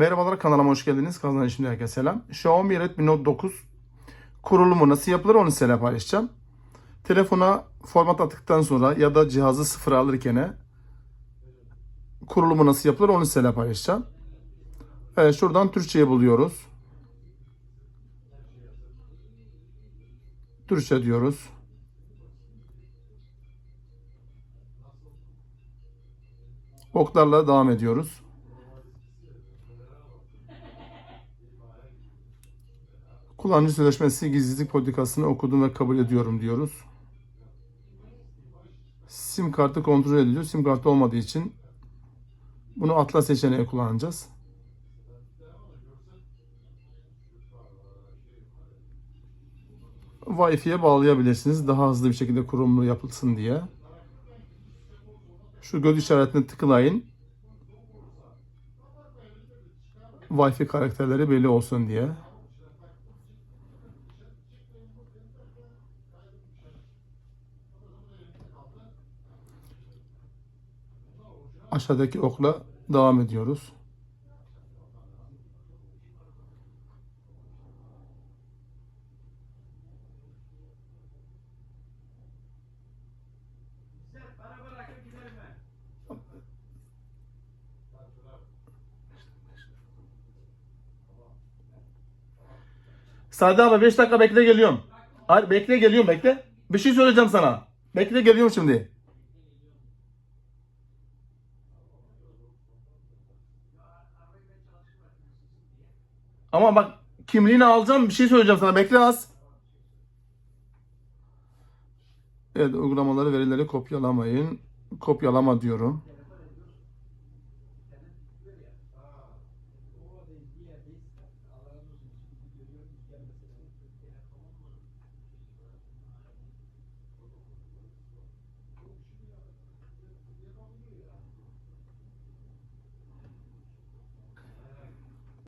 Merhabalar kanalıma hoş geldiniz. Kanalıma şimdi herkese selam. Xiaomi Redmi Note 9 kurulumu nasıl yapılır onu sizinle paylaşacağım. Telefona format attıktan sonra ya da cihazı sıfıra alırken kurulumu nasıl yapılır onu sizinle paylaşacağım. Evet şuradan Türkçe'yi buluyoruz. Türkçe diyoruz. Oklarla devam ediyoruz. Kullanıcı sözleşmesi gizlilik politikasını okudum ve kabul ediyorum diyoruz. Sim kartı kontrol ediliyor. Sim kartı olmadığı için bunu atla seçeneği kullanacağız. Wi-Fi'ye bağlayabilirsiniz. Daha hızlı bir şekilde kurulumu yapılsın diye. Şu göz işaretine tıklayın. Wi-Fi karakterleri belli olsun diye. Aşağıdaki okla devam ediyoruz. Sade abi 5 dakika bekle geliyorum. Hayır bekle geliyorum bekle. Bir şey söyleyeceğim sana. Bekle geliyorum şimdi. Ama bak kimliğini alacağım bir şey söyleyeceğim sana bekle az. Evet uygulamaları verileri kopyalamayın. Kopyalama diyorum.